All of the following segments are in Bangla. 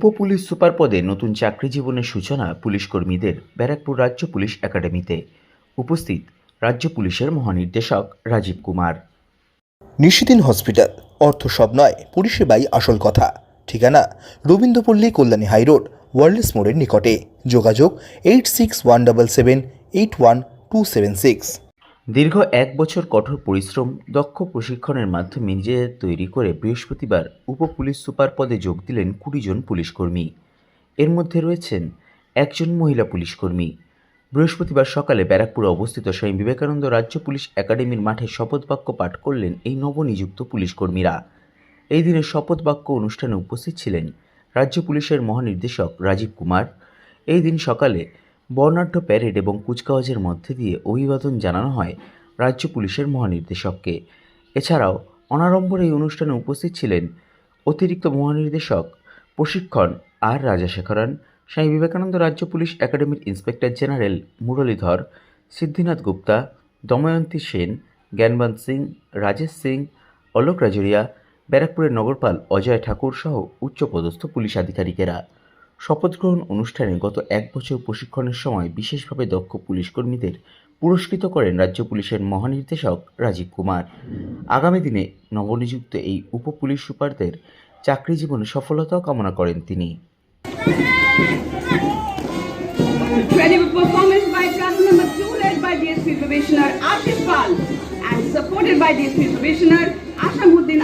উপপুলিশ সুপার পদে নতুন চাকরি জীবনের সূচনা পুলিশ কর্মীদের ব্যারাকপুর রাজ্য পুলিশ একাডেমিতে। উপস্থিত রাজ্য পুলিশের মহানির্দেশক রাজীব কুমার। নিশিদিন হসপিটাল, অর্থ সব নয়, পরিষেবাই আসল কথা। ঠিকানা, রবীন্দ্রপল্লী কল্যাণী হাইরোড ওয়ার্ল্ডস মোড়ের নিকটে। যোগাযোগ, eight six one double seven, eight one two seven six. দীর্ঘ এক বছর কঠোর পরিশ্রম, দক্ষ প্রশিক্ষণের মাধ্যমে নিজেদের তৈরি করে বৃহস্পতিবার উপ পুলিশ সুপার পদে যোগ দিলেন কুড়ি জন পুলিশকর্মী। এর মধ্যে রয়েছেন একজন মহিলা পুলিশকর্মী। বৃহস্পতিবার সকালে ব্যারাকপুরে অবস্থিত স্বামী বিবেকানন্দ রাজ্য পুলিশ একাডেমির মাঠে শপথ বাক্য পাঠ করলেন এই নবনিযুক্ত পুলিশকর্মীরা। এই দিনের শপথ বাক্য অনুষ্ঠানে উপস্থিত ছিলেন রাজ্য পুলিশের মহানির্দেশক রাজীব কুমার। এই দিন সকালে বর্ণাঢ্য প্যারেড এবং কুচকাওয়াজের মধ্যে দিয়ে অভিবাদন জানানো হয় রাজ্য পুলিশের মহানির্দেশককে। এছাড়াও অনাড়ম্বর এই অনুষ্ঠানে উপস্থিত ছিলেন অতিরিক্ত মহানির্দেশক, প্রশিক্ষণ আর রাজাশেখরন, স্বামী বিবেকানন্দ রাজ্য পুলিশ একাডেমির ইন্সপেক্টর জেনারেল মুরলীধর, সিদ্ধিনাথ গুপ্তা, দময়ন্তী সেন জ্ঞানবন্ত সিং, রাজেশ সিং, অলোক রাজুরিয়া, ব্যারাকপুরের নগরপাল অজয় ঠাকুর সহ উচ্চপদস্থ পুলিশ আধিকারিকেরা। শপথ গ্রহণ অনুষ্ঠানে গত এক বছর প্রশিক্ষণের সময় বিশেষভাবে দক্ষ পুলিশ কর্মীদের পুরস্কৃত করেন রাজ্য পুলিশের মহানির্দেশক রাজীব কুমার। আগামী দিনে নবনিযুক্ত এই উপপুলিশ সুপারদের চাকরি জীবনে সফলতাও কামনা করেন তিনি। Incredible performance by class number 2 led by DSP Probationer Ashish Pal and supported by DSP Probationer Ashamuddin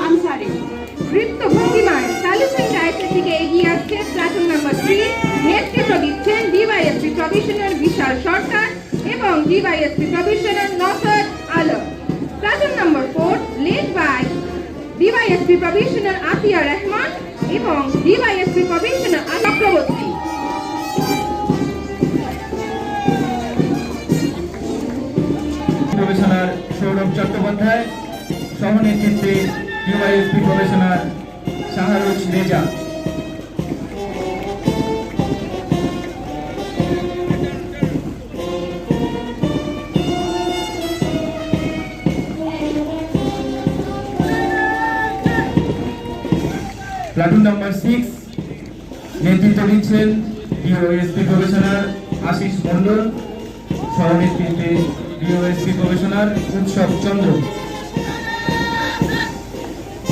ডিওয়াইএসপি প্রভিশনার Atia Rahman এবং DYSP probationer Chakraborty probationer Sourav Chattopadhyay সহনেতৃত্বে DYSP probationer Shahruz Reza platoon number six নেতৃত্ব দিচ্ছেন ইউএসপি প্রফেশনার আশিস মণ্ডল সহনেতৃত্বে ডিওএসপি প্রফেশনার উৎসব চন্দ্র।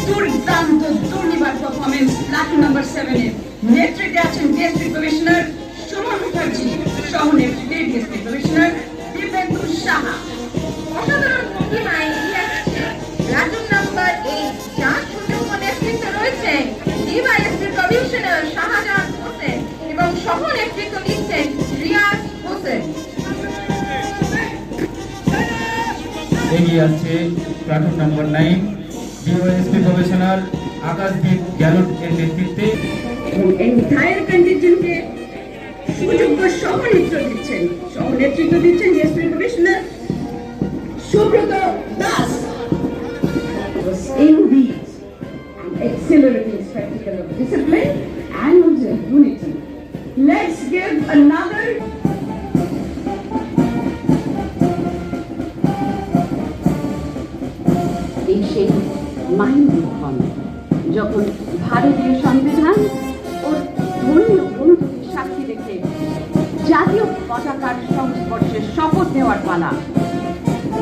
দুর্দান্ত, দুর্নিবার পারফরমেন্স প্লাটুন নাম্বার সেভেনের নেতৃত্বে আছেন ডিএসপি কমিশনার সুমন মুখার্জি সহ নেতৃত্বে ডিএসপি কমিশনার দিব্যেন্দু সাহা। অসাধারণ ভঙ্গিমায় এগিয়ে আসছে platoon number nine DYSP probationer Akashdeep Gahlot এর নেতৃত্বে দিচ্ছেন Subrata Das and. Let's give another এই সেই মাইন্ডক্ষণ যখন ভারতীয় সংবিধান ও ধর্মীয় অনুভূতির সাক্ষী রেখে জাতীয় পতাকার সংস্পর্শে শপথ নেওয়ার পালা,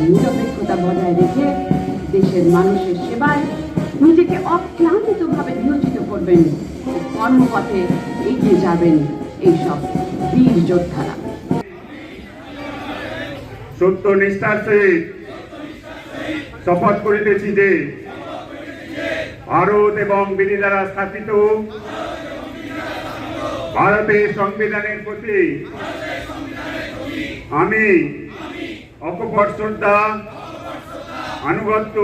নিরপেক্ষতা বজায় রেখে দেশের মানুষের সেবায় নিজেকে অক্লান্তিতভাবে নিয়োজিত করবেন কর্মপথে এগিয়ে যাবেন এইসব বীর যোদ্ধারা। সত্য নিষ্ঠার সহিত শপথ করিতেছি যে ভারত এবং বিধি দ্বারা স্থাপিত ভারতের সংবিধানের প্রতি আমি অকপট শ্রদ্ধা, আনুগত্য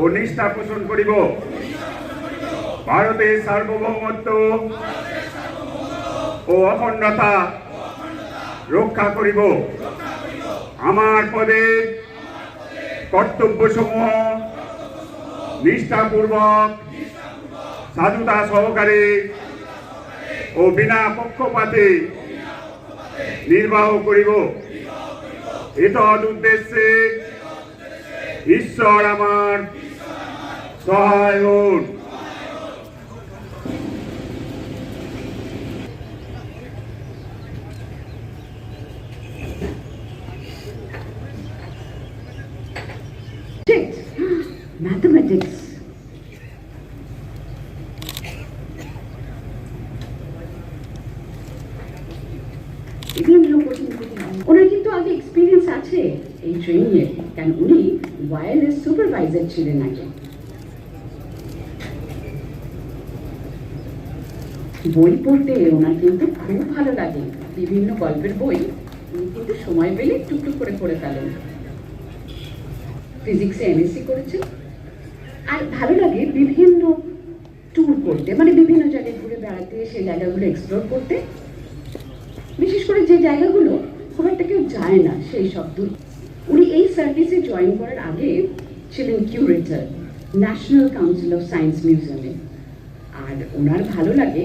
ও নিষ্ঠা পোষণ করিব। ভারতের সার্বভৌমত্ব ও অখণ্ডতা রক্ষা করিব। আমার পদে কর্তব্য সমূহ নিষ্ঠাপূর্বক সাধুতা সহকারে ও বিনা পক্ষপাতে নির্বাহ করিব। এতদ উদ্দেশ্যে ঈশ্বর আমার সহায় হন। কঠিন ওনার কিন্তু আগে এক্সপিরিয়েন্স আছে এই ট্রেনিং এর কারণ উনি সুপারভাইজার ছিলেন আগে। বই পড়তে ওনার কিন্তু খুব ভালো লাগে। বিভিন্ন গল্পের বই উনি কিন্তু সময় পেলে টুকটুক করে পড়ে ফেলেন। ফিজিক্সে এমএসসি করেছেন। আর ভালো লাগে বিভিন্ন ট্যুর করতে মানে বিভিন্ন জায়গায় ঘুরে বেড়াতে, সেই জায়গাগুলো এক্সপ্লোর করতে। বিশেষ করে যে জায়গাগুলো খুব একটা কেউ যায় না, সেই সব দূর। উনি এই সার্ভিসে জয়েন করার আগে ছিলেন curator national council of science মিউজিয়ামে আর ওনার ভালো লাগে